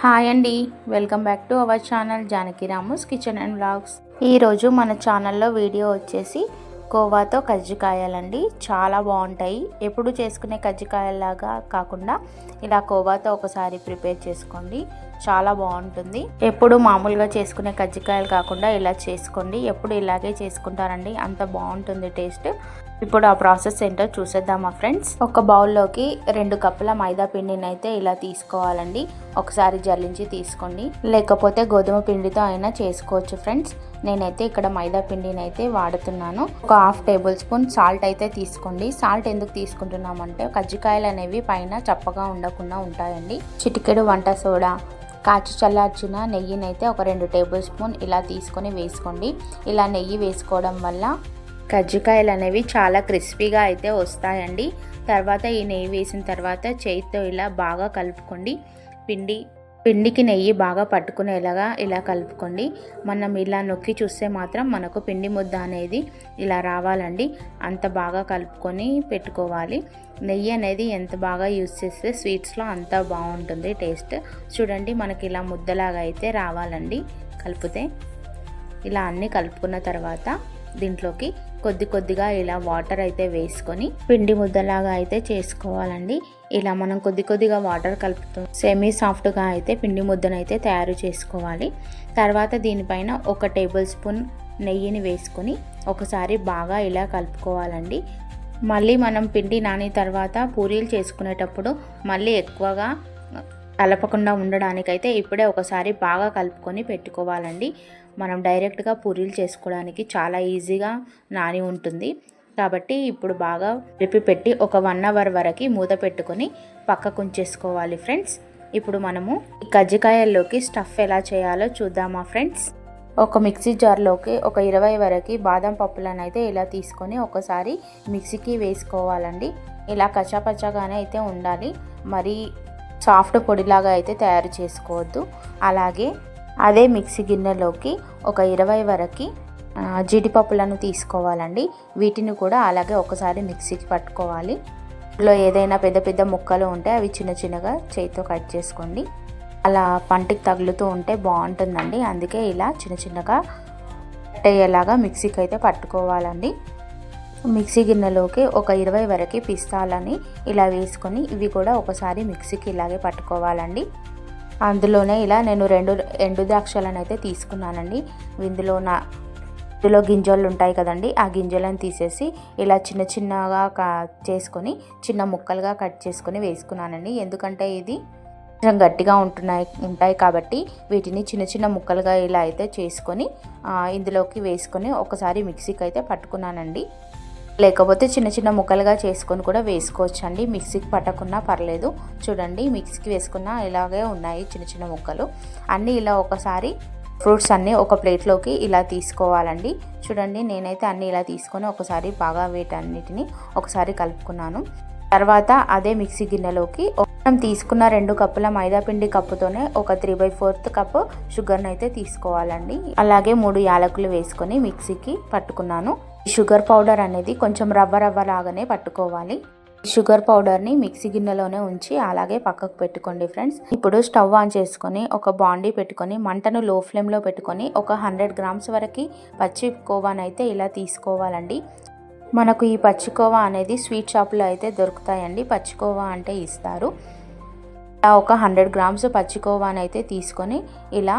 Hi అండి. Welcome back to our channel Janaki Ramu's kitchen and vlogs. ఈరోజు మన ఛానల్లో వీడియో వచ్చేసి కోవాతో కజ్జికాయలండి. చాలా బాగుంటాయి. ఎప్పుడు చేసుకునే కజ్జికాయలాగా కాకుండా ఇలా కోవాతో ఒకసారి ప్రిపేర్ చేసుకోండి. చాలా బాగుంటుంది. ఎప్పుడు మామూలుగా చేసుకునే కజ్జికాయలు కాకుండా ఇలా చేసుకోండి. ఎప్పుడు ఇలాగే చేసుకుంటారండి. అంత బాగుంటుంది టేస్ట్. ఇప్పుడు ఆ ప్రాసెస్ ఏంటో చూసేద్దామా ఫ్రెండ్స్. ఒక బౌల్లోకి రెండు కప్పుల మైదా పిండిని అయితే ఇలా తీసుకోవాలండి. ఒకసారి జల్లించి తీసుకోండి. లేకపోతే గోధుమ పిండితో అయినా చేసుకోవచ్చు ఫ్రెండ్స్. నేనైతే ఇక్కడ మైదా పిండిని అయితే వాడుతున్నాను. ఒక హాఫ్ టేబుల్ స్పూన్ సాల్ట్ అయితే తీసుకోండి. సాల్ట్ ఎందుకు తీసుకుంటున్నామంటే కజ్జికాయలు అనేవి పైన చప్పగా ఉండకుండా ఉంటాయండి. చిటికెడు వంట సోడా కాచి చల్లార్చిన నెయ్యినైతే ఒక రెండు టేబుల్ స్పూన్ ఇలా తీసుకొని వేసుకోండి. ఇలా నెయ్యి వేసుకోవడం వల్ల కజ్జికాయలు అనేవి చాలా క్రిస్పీగా అయితే వస్తాయండి. తర్వాత ఈ నెయ్యి వేసిన తర్వాత చేతితో ఇలా బాగా కలుపుకోండి. పిండి పిండికి నెయ్యి బాగా పట్టుకునేలాగా ఇలా కలుపుకోండి. మనం ఇలా నొక్కి చూస్తే మాత్రం మనకు పిండి ముద్ద అనేది ఇలా రావాలండి. అంత బాగా కలుపుకొని పెట్టుకోవాలి. నెయ్యి అనేది ఎంత బాగా యూస్ చేస్తే స్వీట్స్లో అంత బాగుంటుంది టేస్ట్. చూడండి మనకి ఇలా ముద్దలాగా అయితే రావాలండి. కలిపితే ఇలా అన్నీ కలుపుకున్న తర్వాత దీంట్లోకి కొద్ది కొద్దిగా ఇలా వాటర్ అయితే వేసుకొని పిండి ముద్దలాగా అయితే చేసుకోవాలండి. ఇలా మనం కొద్ది కొద్దిగా వాటర్ కలుపుతూ సెమీ సాఫ్ట్గా అయితే పిండి ముద్దనైతే తయారు చేసుకోవాలి. తర్వాత దీనిపైన ఒక టేబుల్ స్పూన్ నెయ్యిని వేసుకొని ఒకసారి బాగా ఇలా కలుపుకోవాలండి. మళ్ళీ మనం పిండి నాని తర్వాత పూరీలు చేసుకునేటప్పుడు మళ్ళీ ఎక్కువగా కలపకుండా ఉండడానికైతే ఇప్పుడే ఒకసారి బాగా కలుపుకొని పెట్టుకోవాలండి. మనం డైరెక్ట్గా పూరీలు చేసుకోవడానికి చాలా ఈజీగా నాని ఉంటుంది. కాబట్టి ఇప్పుడు బాగా రిపి పెట్టి ఒక వన్ అవర్ వరకు మూత పెట్టుకొని పక్కకు ఉంచేసుకోవాలి ఫ్రెండ్స్. ఇప్పుడు మనము ఈ కజ్జికాయల్లోకి స్టఫ్ ఎలా చేయాలో చూద్దామా ఫ్రెండ్స్. ఒక మిక్సీ జార్లోకి ఒక ఇరవై వరకు బాదం పప్పులను అయితే ఇలా తీసుకొని ఒకసారి మిక్సీకి వేసుకోవాలండి. ఇలా కచ్చాపచ్చాగానే అయితే ఉండాలి. మరి సాఫ్ట్ పొడిలాగా అయితే తయారు చేసుకోవద్దు. అలాగే అదే మిక్సీ గిన్నెలోకి ఒక ఇరవై వరకు జీడిపప్పులను తీసుకోవాలండి. వీటిని కూడా అలాగే ఒకసారి మిక్సీకి పట్టుకోవాలి. లో ఏదైనా పెద్ద పెద్ద ముక్కలు ఉంటే అవి చిన్న చిన్నగా చేతితో కట్ చేసుకోండి. అలా పంటికి తగులుతూ ఉంటే బాగుంటుందండి. అందుకే ఇలా చిన్న చిన్నగా అయ్యేలాగా మిక్సీకి అయితే పట్టుకోవాలండి. మిక్సీ గిన్నెలోకి ఒక ఇరవై వరకు పిస్తాలని ఇలా వేసుకొని ఇవి కూడా ఒకసారి మిక్సీకి ఇలాగే పట్టుకోవాలండి. అందులోనే ఇలా నేను రెండు ఎండు ద్రాక్షలను అయితే తీసుకున్నానండి. ఇందులో నా ఇందులో గింజలు ఉంటాయి కదండి ఆ గింజలను తీసేసి ఇలా చిన్న చిన్నగా చేసుకొని చిన్న ముక్కలుగా కట్ చేసుకొని వేసుకున్నానండి. ఎందుకంటే ఇది కొంచెం గట్టిగా ఉంటున్నాయి ఉంటాయి కాబట్టి వీటిని చిన్న చిన్న ముక్కలుగా ఇలా అయితే చేసుకొని ఇందులోకి వేసుకొని ఒకసారి మిక్సీకి అయితే పట్టుకున్నానండి. లేకపోతే చిన్న చిన్న ముక్కలుగా చేసుకొని కూడా వేసుకోవచ్చు అండి మిక్సీకి పట్టకున్నా పర్లేదు. చూడండి మిక్సీకి వేసుకున్న ఇలాగే ఉన్నాయి చిన్న చిన్న ముక్కలు. అన్నీ ఇలా ఒకసారి ఫ్రూట్స్ అన్నీ ఒక ప్లేట్లోకి ఇలా తీసుకోవాలండి. చూడండి నేనైతే అన్నీ ఇలా తీసుకొని ఒకసారి బాగా వీటన్నిటిని ఒకసారి కలుపుకున్నాను. తర్వాత అదే మిక్సీ గిన్నెలోకి మనం తీసుకున్న రెండు కప్పుల మైదా పిండి కప్పుతోనే ఒక త్రీ బై ఫోర్త్ కప్ షుగర్ని అయితే తీసుకోవాలండి. అలాగే మూడు యాలకులు వేసుకొని మిక్సీకి పట్టుకున్నాను. షుగర్ పౌడర్ అనేది కొంచెం రవ్వ రవ్వ లాగానే పట్టుకోవాలి. షుగర్ పౌడర్ని మిక్సీ గిన్నెలోనే ఉంచి అలాగే పక్కకు పెట్టుకోండి ఫ్రెండ్స్. ఇప్పుడు స్టవ్ ఆన్ చేసుకొని ఒక బాండీ పెట్టుకొని మంటను లో ఫ్లేమ్లో పెట్టుకొని ఒక హండ్రెడ్ గ్రామ్స్ వరకు పచ్చి కోవానైతే ఇలా తీసుకోవాలండి. మనకు ఈ పచ్చికోవా అనేది స్వీట్ షాప్లో అయితే దొరుకుతాయండి. పచ్చికోవా అంటే ఇస్తారు. ఒక హండ్రెడ్ గ్రామ్స్ పచ్చికోవాని అయితే తీసుకొని ఇలా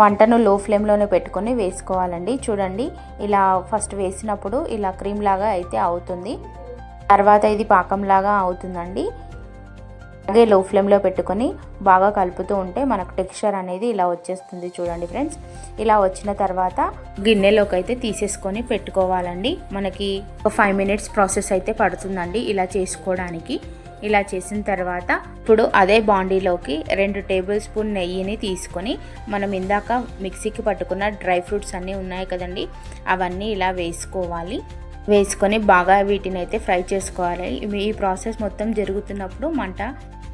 వంటను లో ఫ్లేమ్లోనే పెట్టుకొని వేసుకోవాలండి. చూడండి ఇలా ఫస్ట్ వేసినప్పుడు ఇలా క్రీమ్ లాగా అయితే అవుతుంది. తర్వాత ఇది పాకంలాగా అవుతుందండి. అలాగే లో ఫ్లేమ్లో పెట్టుకొని బాగా కలుపుతూ ఉంటే మనకు టెక్స్చర్ అనేది ఇలా వచ్చేస్తుంది చూడండి ఫ్రెండ్స్. ఇలా వచ్చిన తర్వాత గిన్నెలోకి అయితే తీసేసుకొని పెట్టుకోవాలండి. మనకి ఒక ఫైవ్ మినిట్స్ ప్రాసెస్ అయితే పడుతుందండి ఇలా చేసుకోవడానికి. ఇలా చేసిన తర్వాత ఇప్పుడు అదే బాండీలోకి రెండు టేబుల్ స్పూన్ నెయ్యిని తీసుకొని మనం ఇందాక మిక్సీకి పట్టుకున్న డ్రై ఫ్రూట్స్ అన్నీ ఉన్నాయి కదండి అవన్నీ ఇలా వేసుకోవాలి. వేసుకొని బాగా వీటిని అయితే ఫ్రై చేసుకోవాలి. ఈ ప్రాసెస్ మొత్తం జరుగుతున్నప్పుడు మంట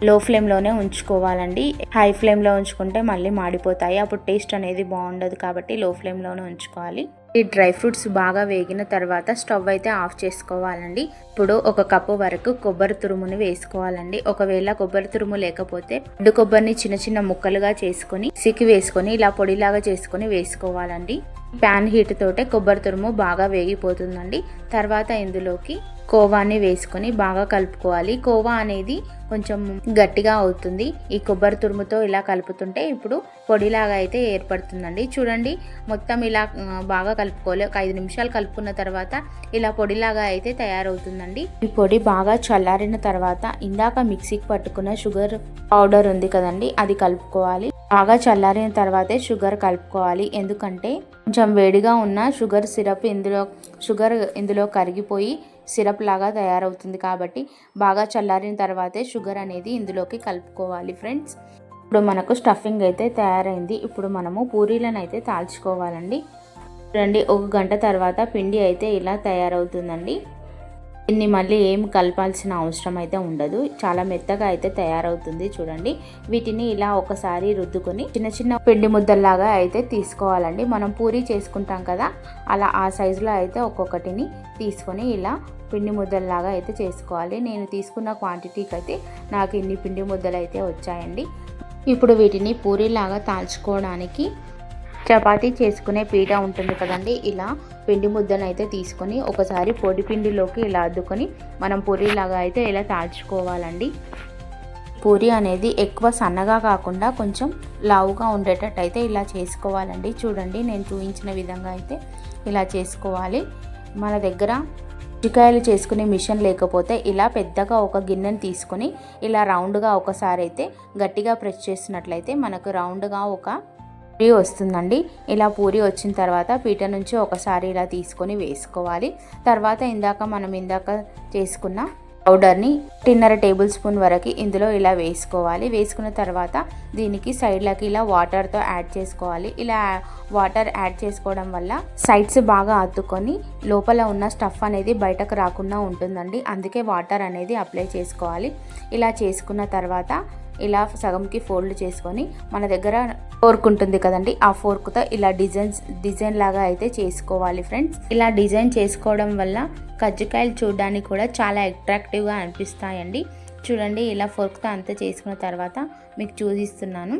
లో ఫ్లేమ్లోనే ఉంచుకోవాలండి. హై ఫ్లేమ్లో ఉంచుకుంటే మళ్ళీ మాడిపోతాయి. అప్పుడు టేస్ట్ అనేది బాగుండదు కాబట్టి లో ఫ్లేమ్లోనే ఉంచుకోవాలి. ఈ డ్రై ఫ్రూట్స్ బాగా వేగిన తర్వాత స్టవ్ అయితే ఆఫ్ చేసుకోవాలండి. ఇప్పుడు ఒక కప్పు వరకు కొబ్బరి తురుముని వేసుకోవాలండి. ఒకవేళ కొబ్బరి తురుము లేకపోతే ఎండు కొబ్బరిని చిన్న చిన్న ముక్కలుగా చేసుకొని సిక్కి వేసుకొని ఇలా పొడిలాగా చేసుకొని వేసుకోవాలండి. ప్యాన్ హీట్ తోటే కొబ్బరి తురుము బాగా వేగిపోతుందండి. తర్వాత ఇందులోకి కోవాని వేసుకొని బాగా కలుపుకోవాలి. కోవా అనేది కొంచెం గట్టిగా అవుతుంది. ఈ కొబ్బరి తురుముతో ఇలా కలుపుతుంటే ఇప్పుడు పొడిలాగా అయితే ఏర్పడుతుందండి. చూడండి మొత్తం ఇలా బాగా బాగా కలుపుకోవాలి. ఒక ఐదు నిమిషాలు కలుపుకున్న తర్వాత ఇలా పొడిలాగా అయితే తయారవుతుందండి. ఈ పొడి బాగా చల్లారిన తర్వాత ఇందాక మిక్సీకి పట్టుకున్న షుగర్ పౌడర్ ఉంది కదండి అది కలుపుకోవాలి. బాగా చల్లారిన తర్వాతే షుగర్ కలుపుకోవాలి. ఎందుకంటే కొంచెం వేడిగా ఉన్న షుగర్ సిరప్ ఇందులో షుగర్ ఇందులో కరిగిపోయి సిరప్ లాగా తయారవుతుంది కాబట్టి బాగా చల్లారిన తర్వాతే షుగర్ అనేది ఇందులోకి కలుపుకోవాలి ఫ్రెండ్స్. ఇప్పుడు మనకు స్టఫింగ్ అయితే తయారైంది. ఇప్పుడు మనము పూరీలను అయితే తాల్చుకోవాలండి. రండి ఒక గంట తర్వాత పిండి అయితే ఇలా తయారవుతుందండి. దీన్ని మళ్ళీ ఏం కలపాల్సిన అవసరం అయితే ఉండదు. చాలా మెత్తగా అయితే తయారవుతుంది చూడండి. వీటిని ఇలా ఒకసారి రుద్దుకొని చిన్న చిన్న పిండి ముద్దల్లాగా అయితే తీసుకోవాలండి. మనం పూరి చేసుకుంటాం కదా అలా ఆ సైజులో అయితే ఒక్కొక్కటిని తీసుకొని ఇలా పిండి ముద్దల్లాగా అయితే చేసుకోవాలి. నేను తీసుకున్న క్వాంటిటీకి అయితే నాకు ఇన్ని పిండి ముద్దలు అయితే వచ్చాయండి. ఇప్పుడు వీటిని పూరిలాగా తాల్చుకోవడానికి చపాతీ చేసుకునే పీట ఉంటుంది కదండి. ఇలా పిండి ముద్దను అయితే తీసుకొని ఒకసారి పొడి పిండిలోకి ఇలా అద్దుకొని మనం పూరీలాగా అయితే ఇలా తాల్చుకోవాలండి. పూరి అనేది ఎక్కువ సన్నగా కాకుండా కొంచెం లావుగా ఉండేటట్టు అయితే ఇలా చేసుకోవాలండి. చూడండి నేను చూపించిన విధంగా అయితే ఇలా చేసుకోవాలి. మన దగ్గర చికాయలు చేసుకునే మిషన్ లేకపోతే ఇలా పెద్దగా ఒక గిన్నెను తీసుకొని ఇలా రౌండ్గా ఒకసారి అయితే గట్టిగా ప్రెస్ చేసినట్లయితే మనకు రౌండ్గా ఒక పూరి వస్తుందండి. ఇలా పూరి వచ్చిన తర్వాత పీట నుంచి ఒకసారి ఇలా తీసుకొని వేసుకోవాలి. తర్వాత ఇందాక మనం ఇందాక చేసుకున్న పౌడర్ని టిన్నర టేబుల్ స్పూన్ వరకు ఇందులో ఇలా వేసుకోవాలి. వేసుకున్న తర్వాత దీనికి సైడ్లకి ఇలా వాటర్తో యాడ్ చేసుకోవాలి. ఇలా వాటర్ యాడ్ చేసుకోవడం వల్ల సైడ్స్ బాగా అత్తుకొని లోపల ఉన్న స్టఫ్ అనేది బయటకు రాకుండా ఉంటుందండి. అందుకే వాటర్ అనేది అప్లై చేసుకోవాలి. ఇలా చేసుకున్న తర్వాత ఇలా సగంకి ఫోల్డ్ చేసుకొని మన దగ్గర ఫోర్క్ ఉంటుంది కదండి ఆ ఫోర్క్తో ఇలా డిజైన్స్ డిజైన్ లాగా అయితే చేసుకోవాలి ఫ్రెండ్స్. ఇలా డిజైన్ చేసుకోవడం వల్ల కజ్జికాయలు చూడడానికి కూడా చాలా అట్రాక్టివ్గా అనిపిస్తాయండి. చూడండి ఇలా ఫోర్క్తో అంతా చేసుకున్న తర్వాత మీకు చూపిస్తున్నాను.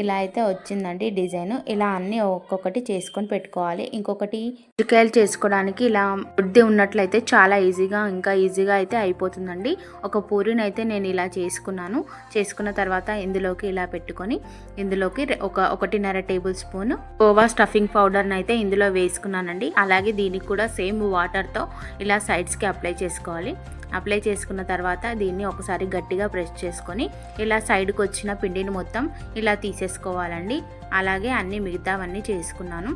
ఇలా అయితే వచ్చిందండి డిజైన్. ఇలా అన్నీ ఒక్కొక్కటి చేసుకొని పెట్టుకోవాలి. ఇంకొకటి కజ్జికాయలు చేసుకోవడానికి ఇలా బుద్ధి ఉన్నట్లయితే చాలా ఈజీగా ఇంకా ఈజీగా అయితే అయిపోతుందండి. ఒక పూరిని అయితే నేను ఇలా చేసుకున్నాను. చేసుకున్న తర్వాత ఇందులోకి ఇలా పెట్టుకొని ఇందులోకి ఒక ఒకటిన్నర టేబుల్ స్పూన్ కోవా స్టఫింగ్ పౌడర్ని అయితే ఇందులో వేసుకున్నానండి. అలాగే దీనికి కూడా సేమ్ వాటర్తో ఇలా సైడ్స్కి అప్లై చేసుకోవాలి. అప్లై చేసుకున్న తర్వాత దీన్ని ఒకసారి గట్టిగా ప్రెస్ చేసుకొని ఇలా సైడ్కి వచ్చిన పిండిని మొత్తం ఇలా తీసేసుకోవాలండి. అలాగే అన్ని మిగతావన్నీ చేసుకున్నాను.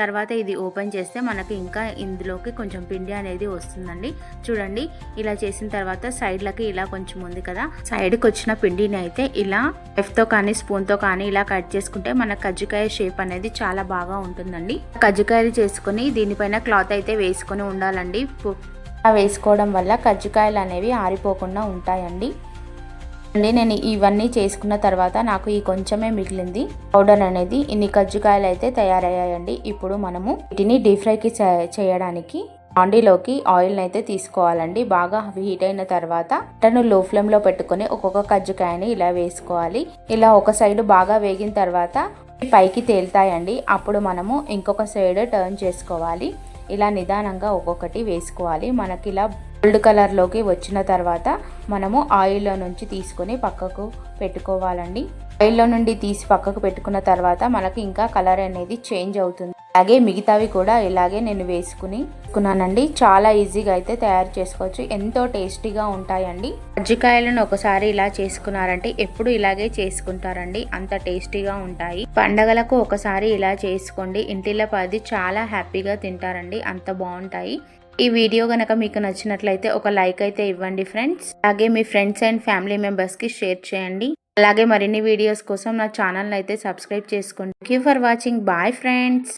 తర్వాత ఇది ఓపెన్ చేస్తే మనకి ఇంకా ఇందులోకి కొంచెం పిండి అనేది వస్తుందండి. చూడండి ఇలా చేసిన తర్వాత సైడ్లకి ఇలా కొంచెం ఉంది కదా. సైడ్కి వచ్చిన పిండిని అయితే ఇలా ఎఫ్తో కానీ స్పూన్తో కానీ ఇలా కట్ చేసుకుంటే మన కజ్జికాయ షేప్ అనేది చాలా బాగా ఉంటుందండి. కజ్జికాయలు చేసుకొని దీనిపైన క్లాత్ అయితే వేసుకొని ఉండాలండి. వేసుకోవడం వల్ల కజ్జికాయలు అనేవి ఆరిపోకుండా ఉంటాయండి. అండి నేను ఇవన్నీ చేసుకున్న తర్వాత నాకు ఈ కొంచెమే మిగిలింది. పౌడర్ అనేది ఇన్ని కజ్జికాయలు అయితే తయారయ్యాయండి. ఇప్పుడు మనము వీటిని డీప్ ఫ్రైకి చేయడానికి ఆండీలోకి ఆయిల్ని అయితే తీసుకోవాలండి. బాగా హీట్ అయిన తర్వాత టను లో ఫ్లేమ్లో పెట్టుకొని ఒక్కొక్క కజ్జికాయని ఇలా వేసుకోవాలి. ఇలా ఒక సైడ్ బాగా వేగిన తర్వాత పైకి తేలుతాయండి. అప్పుడు మనము ఇంకొక సైడ్ టర్న్ చేసుకోవాలి. ఇలా నిదానంగా ఒక్కొక్కటి వేసుకోవాలి. మనకి ఇలా గోల్డ్ కలర్లోకి వచ్చిన తర్వాత మనము ఆయిల్లో నుంచి తీసుకొని పక్కకు పెట్టుకోవాలండి. ఆయిల్లో నుండి తీసి పక్కకు పెట్టుకున్న తర్వాత మనకి ఇంకా కలర్ అనేది చేంజ్ అవుతుంది. అలాగే మిగతావి కూడా ఇలాగే నేను వేసుకుని కున్నానండి. చాలా ఈజీగా అయితే తయారు చేసుకోవచ్చు. ఎంతో టేస్టీగా ఉంటాయండి. కజ్జికాయలను ఒకసారి ఇలా చేసుకున్నారంటే ఎప్పుడు ఇలాగే చేసుకుంటారండి. అంత టేస్టీగా ఉంటాయి. పండగలకు ఒకసారి ఇలా చేసుకోండి. ఇంటిలో పది చాలా హ్యాపీగా తింటారండి. అంత బాగుంటాయి. ఈ వీడియో కనుక మీకు నచ్చినట్లయితే ఒక లైక్ అయితే ఇవ్వండి ఫ్రెండ్స్. అలాగే మీ ఫ్రెండ్స్ అండ్ ఫ్యామిలీ మెంబర్స్కి షేర్ చేయండి. అలాగే మరిన్ని వీడియోస్ కోసం నా ఛానల్ అయితే సబ్స్క్రైబ్ చేసుకోండి. Thank for watching bye friends